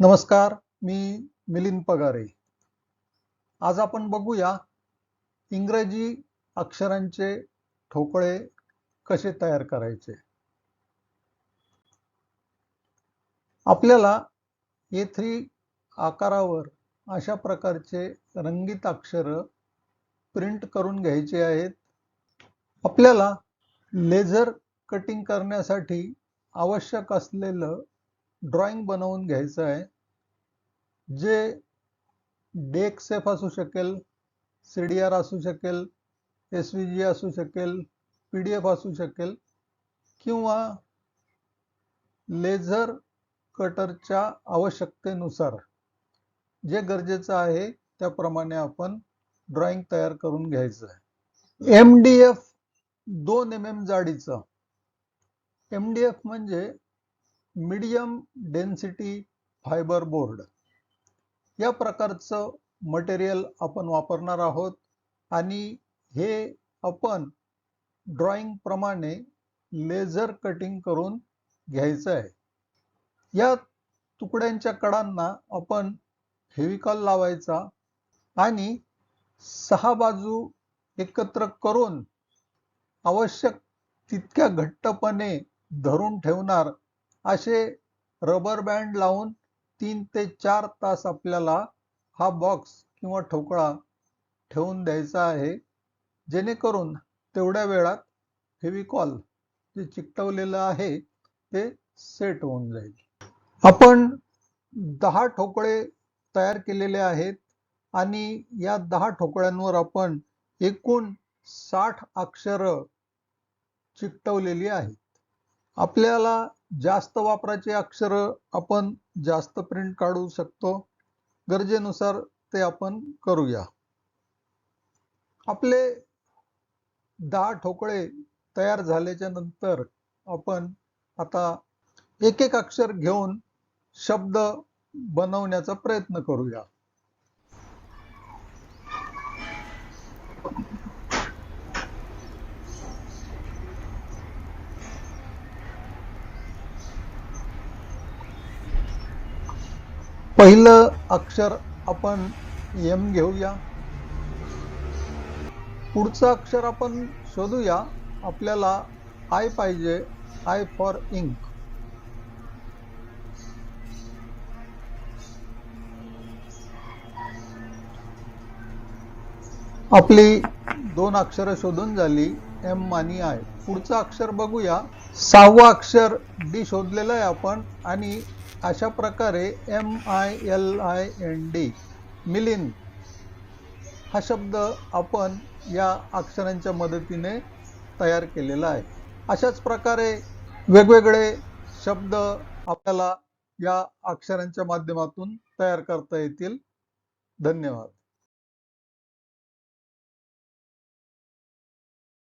नमस्कार मी मिलिंद पगारे. आज आपण बघूया इंग्रजी अक्षरांचे ठोकळे कसे तयार करायचे. आपल्याला ए थ्री आकारावर अशा प्रकारचे रंगीत अक्षर प्रिंट करून घ्यायचे आहेत. आपल्याला लेझर कटिंग करण्यासाठी आवश्यक असलेलं ड्रॉइंग बनवून घ्यायचं आहे. जे डेक सेफ असू शकेल सी डी आर असू शकेल एस व्ही जी असू शकेल पी डी एफ असू शकेल किंवा लेझर कटरच्या आवश्यकतेनुसार जे गरजेचं आहे त्याप्रमाणे आपण ड्रॉइंग तयार करून घ्यायचं आहे. एम डी एफ दोन एम एम जाडीचं. एम डी एफ म्हणजे मीडियम डेन्सिटी फायबर बोर्ड. या प्रकारचं मटेरियल आपण वापरणार आहोत आणि हे आपण ड्रॉइंग प्रमाणे लेझर कटिंग करून घ्यायचं आहे. या तुकड्यांच्या कडांना आपण फेविकॉल लावायचा आणि सहा बाजू एकत्र करून आवश्यक तितक्या घट्टपणे धरून ठेवणार असे रबर बँड लावून तीन ते चार तास आपल्याला हा बॉक्स किंवा ठोकळा ठेवून द्यायचा आहे. जेणेकरून तेवढ्या वेळात फेविकॉल जे चिकटवलेलं आहे ते सेट होऊन जाईल. आपण दहा ठोकळे तयार केलेले आहेत आणि या दहा ठोकळ्यांवर आपण एकूण साठ अक्षरं चिकटवलेली आहेत. आपल्याला जास्त वापराचे अक्षर आपण जास्त प्रिंट काढू शकतो. गरजेनुसार ते आपण करूया. आपले दहा ठोकळे तयार झाल्याच्यानंतर आपण आता एक एक अक्षर घेऊन शब्द बनवण्याचा प्रयत्न करूया. पहिलं अक्षर आपण यम घेऊया. पुढचं अक्षर आपण शोधूया. आपल्याला आय पाहिजे. आय फॉर इंक आपली दोन अक्षरं शोधून झाली. एम मानी आय पुढचं अक्षर बघूया. सहावं अक्षर डी शोधलेलं आहे आपण. आणि अशा प्रकारे M I L I N D Milind हा शब्द आपण या अक्षरांच्या मदतीने तयार केलेला आहे. अशाच प्रकारे वेगवेगळे शब्द आपल्याला या अक्षरांच्या माध्यमातून तयार करता येतील. धन्यवाद.